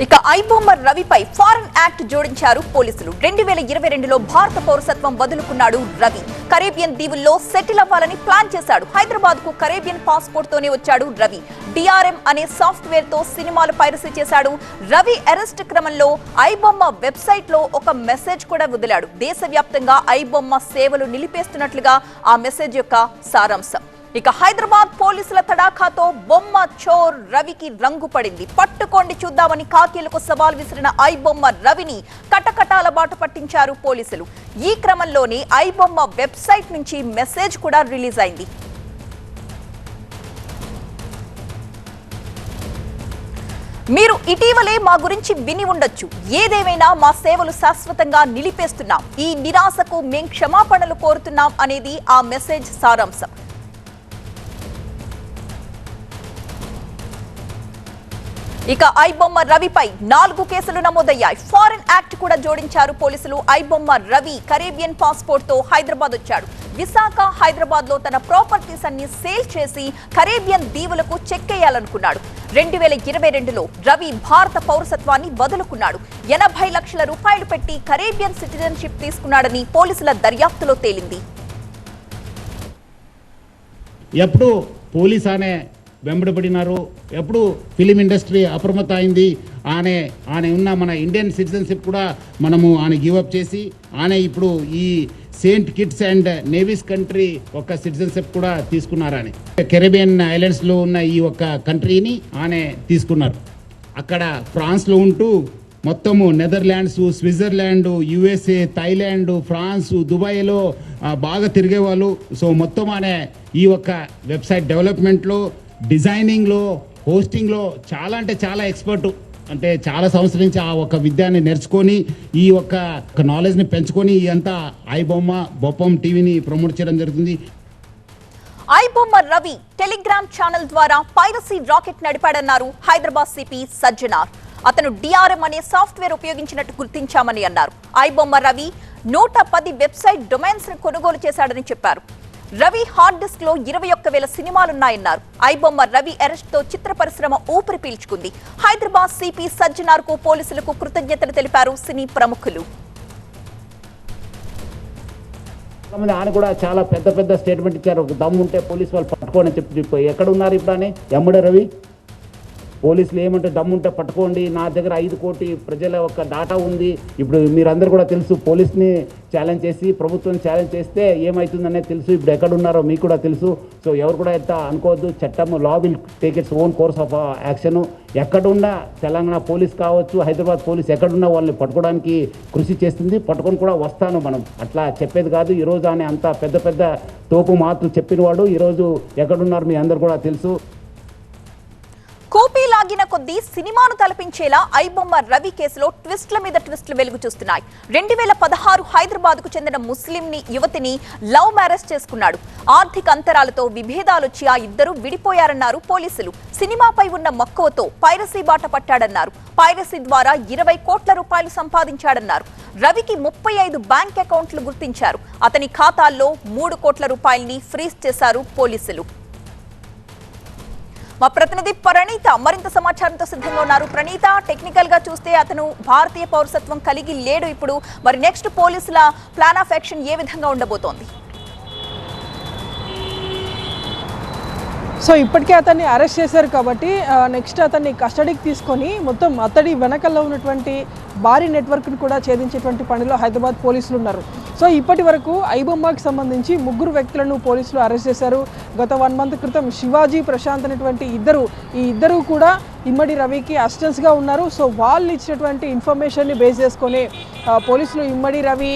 ఇక ఐబొమ్మర్ రవిపై foreign act జోడించారు పోలీసులు. రెండు వేల ఇరవై రెండులో భారత పౌరసత్వం వదులుకున్నాడు రవి. కరేబియన్ దీవుల్లో సెటిల్ అవ్వాలని ప్లాన్ చేశాడు. హైదరాబాద్కు కరేబియన్ పాస్పోర్ట్ తోనే వచ్చాడు రవి. డిఆర్ఎం అనే సాఫ్ట్వేర్తో సినిమాలు పైరసీ చేశాడు. రవి అరెస్ట్ క్రమంలో ఐబొమ్మ వెబ్సైట్లో ఒక మెసేజ్ కూడా వదిలాడు. దేశవ్యాప్తంగా ఐబొమ్మ సేవలు నిలిపేస్తున్నట్లుగా ఆ మెసేజ్ యొక్క సారాంశం. ఇక హైదరాబాద్ పోలీసుల తడాఖాతో బొమ్మ చోర్ రవికి రంగు పడింది. పట్టుకోండి చూద్దామని కాకీలకు సవాల్ విసిరిన ఐ బొమ్మ రవిని కటకటాల బాట పట్టించారు పోలీసులు. ఈ క్రమంలోనే ఐ బొమ్మ వెబ్సైట్ నుంచి మెసేజ్ కూడా రిలీజ్ అయింది. మీరు ఇటీవలే మా గురించి విని ఉండొచ్చు. ఏదేమైనా మా సేవలు శాశ్వతంగా నిలిపేస్తున్నాం. ఈ నిరాశకు మేం క్షమాపణలు కోరుతున్నాం అనేది ఆ మెసేజ్ సారాంశం. ఇక ఐబొమ్మ రవిపై నాలుగు కేసులు నమోదయ్యాయి. ఫారెన్ యాక్ట్ కూడా జోడించారు పోలీసులు. ఐబొమ్మ రవి కరేబియన్ పాస్పోర్ట్తో హైదరాబాద్ వచ్చాడు. విశాఖ హైదరాబాద్లో తన ప్రాపర్టీస్ అన్ని సేల్ చేసి కరేబియన్ దీవులకు చెక్కేయాలనుకున్నాడు రెండు వేల ఇరవై రెండులో రవి భారత పౌరసత్వాన్ని వదులుకున్నాడు. ఎనభై లక్షల రూపాయలు పెట్టి కరేబియన్ సిటిజన్షిప్ తీసుకున్నాడని పోలీసుల దర్యాప్తులో తేలింది. ఎప్పుడు పోలీస్ అనే వెంబడిపడినారు ఎప్పుడు ఫిలిం ఇండస్ట్రీ అప్రమత్త అయింది. ఆనే ఆనే ఉన్న మన ఇండియన్ సిటిజన్షిప్ కూడా మనము ఆయన గివప్ చేసి ఆనే ఇప్పుడు ఈ Saint Kitts and Nevis country ఒక సిటిజన్షిప్ కూడా తీసుకున్నారని కెరీబియన్ ఐలాండ్స్లో ఉన్న ఈ ఒక్క కంట్రీని ఆనే తీసుకున్నారు. అక్కడ ఫ్రాన్స్లో ఉంటూ మొత్తము Netherlands Switzerland USA Thailand France దుబాయ్లో బాగా తిరిగేవాళ్ళు. సో మొత్తం అనే ఈ ఒక్క వెబ్సైట్ డెవలప్మెంట్లో డిజైనింగ్లో హోస్టింగ్లో చాలా అంటే చాలా ఎక్స్పర్ట్. అంటే చాలా సంవత్సరం నుంచి ఆ ఒక విద్యాన్ని నేర్చుకొని ఈ ఒక్క నాలెడ్జ్ని పెంచుకొని ఈ అంతా ఐ బొమ్మ బొప్పం టీవీని ప్రమోట్ చేయడం జరుగుతుంది. ఐబొమ్మ రవి టెలిగ్రామ్ ఛానల్ ద్వారా పైరసీ రాకెట్ నడిపాడన్నారు హైదరాబాద్ సిపి సజ్జనార్. అతను డిఆర్ఎం అనే సాఫ్ట్వేర్ ఉపయోగించినట్టు గుర్తించామని అన్నారు. ఐబొమ్మ రవి నూట పది వెబ్సైట్ డొమైన్స్ కొనుగోలు చేశాడని చెప్పారు. రవి హార్డ్ డిస్క్లో ఇరవై ఒక్క వేల సినిమాలున్నాయన్నారు. ఐబొమ్మ రవి అరెస్ట్తో చిత్ర పరిశ్రమ ఊపిరి పీల్చుకుంది. హైదరాబాద్ సిపి సజ్జనార్కు పోలీసులకు కృతజ్ఞతలు తెలిపారు సినీ ప్రముఖులు. చాలామంది ఆయన కూడా చాలా పెద్ద పెద్ద స్టేట్మెంట్ ఇచ్చారు. ఒక దమ్ము ఉంటే పోలీస్ వాళ్ళు పట్టుకోని చెప్పి చెప్పి ఎక్కడ ఉన్నారు ఇప్పుడు అని ఎమ్మడే రవి? పోలీసులు ఏమంటే దమ్ముంటే పట్టుకోండి నా దగ్గర ఐదు కోటి ప్రజల యొక్క డాటా ఉంది. ఇప్పుడు మీరందరూ కూడా తెలుసు పోలీస్ని ఛాలెంజ్ చేసి ప్రభుత్వం ఛాలెంజ్ చేస్తే ఏమవుతుందనేది తెలుసు. ఇప్పుడు ఎక్కడ ఉన్నారో మీకు కూడా తెలుసు. సో ఎవరు కూడా ఎంత అనుకోవద్దు. చట్టం law will take its own course of action ఎక్కడున్నా తెలంగాణ పోలీస్ కావచ్చు హైదరాబాద్ పోలీస్ ఎక్కడున్నా వాళ్ళని పట్టుకోవడానికి కృషి చేస్తుంది. పట్టుకొని కూడా వస్తాను మనం. అట్లా చెప్పేది కాదు. ఈరోజు అనే అంత పెద్ద పెద్ద తోపు మాటలు చెప్పినవాడు ఈరోజు ఎక్కడున్నారు మీ అందరు కూడా తెలుసు. కూపీ లాగిన కొద్దీ సినిమాను తలపించేలా ఐబొమ్మ రవి కేసులో ట్విస్ట్ల మీద ట్విస్ట్లు వెలుగు చూస్తున్నాయి. రెండు వేల పదహారు హైదరాబాద్కు చెందిన ముస్లింని యువతిని లవ్ మ్యారేజ్ చేసుకున్నాడు. ఆర్థిక అంతరాలతో విభేదాలొచ్చి ఆ ఇద్దరు విడిపోయారన్నారు పోలీసులు. సినిమాపై ఉన్న మక్కువతో పైరసీ బాట పట్టాడన్నారు. పైరసీ ద్వారా ఇరవై కోట్ల రూపాయలు సంపాదించాడన్నారు. రవికి ముప్పై ఐదు బ్యాంక్ అకౌంట్లు గుర్తించారు. అతని ఖాతాల్లో మూడు కోట్ల రూపాయల్ని ఫ్రీజ్ చేశారు పోలీసులు. మా ప్రతినిధి ప్రణీత మరింత సమాచారంతో సిద్ధంగా ఉన్నారు. ప్రణీత టెక్నికల్గా చూస్తే అతను భారతీయ పౌరసత్వం కలిగి లేడు ఇప్పుడు. మరి నెక్స్ట్ పోలీసుల ప్లాన్ ఆఫ్ యాక్షన్ ఏ విధంగా ఉండబోతోంది? సో ఇప్పటికే అతన్ని అరెస్ట్ చేశారు కాబట్టి నెక్స్ట్ అతన్ని కస్టడీకి తీసుకొని మొత్తం అతడి వెనకల్లో ఉన్నటువంటి భారీ నెట్వర్క్ను కూడా ఛేదించేటువంటి పనిలో హైదరాబాద్ పోలీసులు ఉన్నారు. సో ఇప్పటి వరకు ఐబొమ్మకి సంబంధించి ముగ్గురు వ్యక్తులను పోలీసులు అరెస్ట్ చేశారు. గత వన్ మంత్ క్రితం శివాజీ ప్రశాంత్ అనేటువంటి ఇద్దరు ఈ ఇద్దరు కూడా ఇమ్మడి రవికి అసిస్టెంట్స్గా ఉన్నారు. సో వాళ్ళు ఇచ్చినటువంటి ఇన్ఫర్మేషన్ని బేస్ చేసుకొని పోలీసులు ఇమ్మడి రవి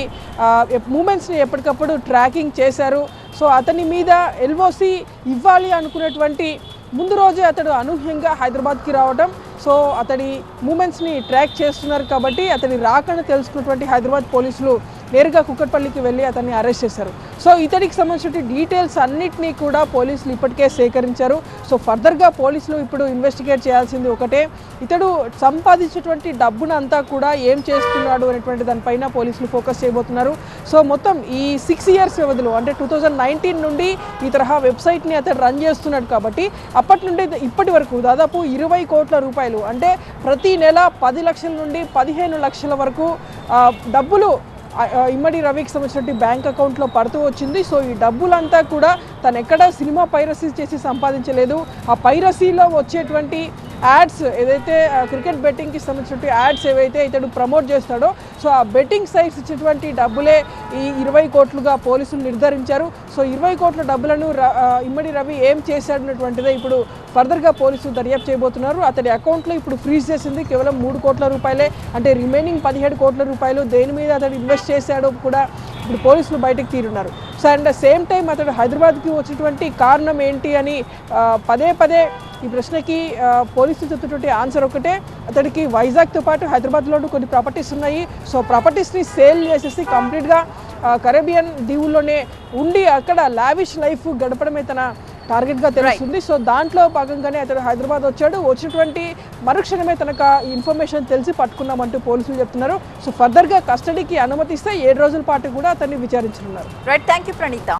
మూమెంట్స్ని ఎప్పటికప్పుడు ట్రాకింగ్ చేశారు. సో అతని మీద ఎల్ఓసి ఇవ్వాలి అనుకున్నటువంటి ముందు రోజే అతడు అనూహ్యంగా హైదరాబాద్కి రావడం సో అతడి మూమెంట్స్ని ట్రాక్ చేస్తున్నారు కాబట్టి అతని రాకని తెలుసుకున్నటువంటి హైదరాబాద్ పోలీసులు నేరుగా కుక్కట్పల్లికి వెళ్ళి అతన్ని అరెస్ట్ చేశారు. సో ఇతడికి సంబంధించిన డీటెయిల్స్ అన్నిటినీ కూడా పోలీసులు ఇప్పటికే సేకరించారు. సో ఫర్దర్గా పోలీసులు ఇప్పుడు ఇన్వెస్టిగేట్ చేయాల్సింది ఒకటే. ఇతడు సంపాదించినటువంటి డబ్బునంతా కూడా ఏం చేస్తున్నాడు అనేటువంటి దానిపైన పోలీసులు ఫోకస్ చేయబోతున్నారు. సో మొత్తం ఈ సిక్స్ ఇయర్స్ వ్యవధిలో అంటే టూ థౌజండ్ నైన్టీన్ నుండి ఈ తరహా వెబ్సైట్ని అతను రన్ చేస్తున్నాడు కాబట్టి అప్పటి నుండి ఇప్పటి వరకు దాదాపు ఇరవై కోట్ల రూపాయలు అంటే ప్రతి నెల పది లక్షల నుండి పదిహేను లక్షల వరకు డబ్బులు ఇమ్మడి రవికి సంబంధించినటువంటి బ్యాంక్ అకౌంట్లో పడుతూ వచ్చింది. సో ఈ డబ్బులంతా కూడా తను ఎక్కడ సినిమా పైరసీ చేసి సంపాదించలేదు. ఆ పైరసీలో వచ్చేటువంటి యాడ్స్ ఏదైతే ఆ, క్రికెట్ బెట్టింగ్కి సంబంధించిన యాడ్స్ ఏవైతే ఇతడు ప్రమోట్ చేస్తాడో సో ఆ బెట్టింగ్ సైట్స్ ఇచ్చినటువంటి డబ్బులే ఈ ఇరవై కోట్లుగా పోలీసులు నిర్ధారించారు. సో ఇరవై కోట్ల డబ్బులను ఇమ్మడి రవి ఏం చేశాడు అన్నటువంటిదే ఇప్పుడు ఫర్దర్గా పోలీసులు దర్యాప్తు చేయబోతున్నారు. అతడి అకౌంట్లో ఇప్పుడు ఫ్రీజ్ చేసింది కేవలం మూడు కోట్ల రూపాయలే. అంటే రిమైనింగ్ పదిహేడు కోట్ల రూపాయలు దేని మీద అతడు ఇన్వెస్ట్ చేశాడో కూడా ఇప్పుడు పోలీసులు బయటకు తీరున్నారు. అండ్ సేమ్ టైం అతడు హైదరాబాద్కి వచ్చినటువంటి కారణం ఏంటి అని పదే పదే ఈ ప్రశ్నకి పోలీసులు చెప్తున్నటువంటి ఆన్సర్ ఒకటే. అతడికి వైజాగ్తో పాటు హైదరాబాద్లోనూ కొన్ని ప్రాపర్టీస్ ఉన్నాయి. సో ప్రాపర్టీస్ని సేల్ చేసేసి కంప్లీట్గా కరేబియన్ దీవుల్లోనే ఉండి అక్కడ లావిష్ లైఫ్ గడపడమే తన టార్గెట్గా తెలుస్తుంది. సో దాంట్లో భాగంగానే అతడు హైదరాబాద్ వచ్చాడు. వచ్చినటువంటి మరుక్షణమే తనకు ఇన్ఫర్మేషన్ తెలిసి పట్టుకున్నామంటూ పోలీసులు చెప్తున్నారు. సో ఫర్దర్గా కస్టడీకి అనుమతిస్తే ఏడు రోజుల పాటు కూడా అతన్ని విచారించనున్నారు. Right thank you Praneetha.